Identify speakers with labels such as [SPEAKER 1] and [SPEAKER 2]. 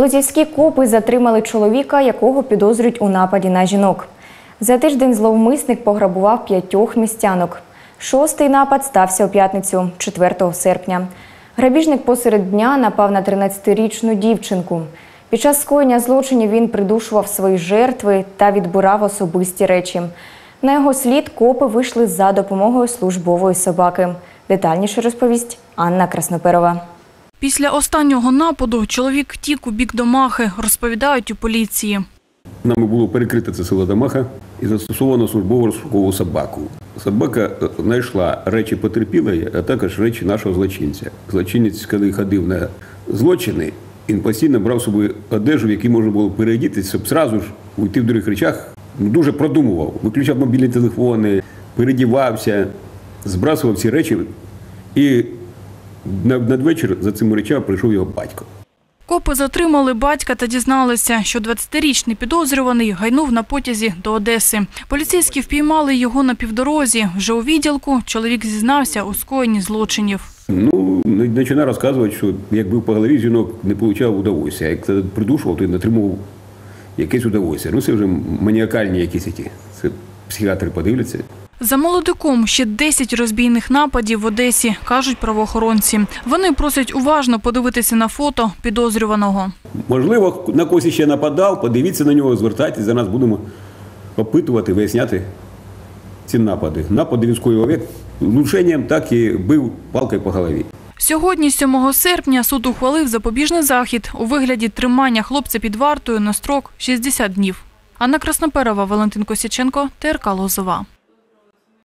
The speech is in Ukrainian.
[SPEAKER 1] Лозівські копи затримали чоловіка, якого підозрюють у нападі на жінок. За тиждень зловмисник пограбував п'ятьох містянок. Шостий напад стався у п'ятницю, 4 серпня. Грабіжник посеред дня напав на 13-річну дівчинку. Під час скоєння злочинів він придушував свої жертви та відбирав особисті речі. На його слід копи вийшли за допомогою службової собаки. Детальніше розповість Анна Красноперова.
[SPEAKER 2] Після останнього нападу чоловік втік у бік Домахи, розповідають у поліції.
[SPEAKER 3] Нами було перекрите це село Дамаха і застосовано службову розшукову собаку. Собака е, знайшла речі потерпілої, а також речі нашого злочинця. Злочинець, коли ходив на злочини, він постійно брав з собою одежу, в якій можна було переодітися, щоб зразу ж уйти в других речах. Ну, Дуже продумував, виключав мобільні телефони, передівався, збрасував ці речі. І надвечір за цими речами прийшов його батько.
[SPEAKER 2] Копи затримали батька та дізналися, що 20-річний підозрюваний гайнув на потязі до Одеси. Поліцейські впіймали його на півдорозі. Вже у відділку чоловік зізнався у скоєнні злочинів.
[SPEAKER 3] Ну, починає розказувати, що як бив по голові, жінок не отримав удовольствия. Як придушував, то не отримував якесь удовольствие. Ну, це вже маніакальні якісь ті. Це психіатри подивляться.
[SPEAKER 2] За молодиком ще 10 розбійних нападів в Одесі, кажуть правоохоронці. Вони просять уважно подивитися на фото підозрюваного.
[SPEAKER 3] Можливо, на когось ще нападав, подивіться на нього, звертайтесь, за нас будемо опитувати, виясняти ці напади. Напади він скоював влученням, так і бив палкою по голові.
[SPEAKER 2] Сьогодні, 7 серпня, суд ухвалив запобіжний захід у вигляді тримання хлопця під вартою на строк 60 днів. Анна Красноперова, Валентин Косяченко, ТРК Лозова.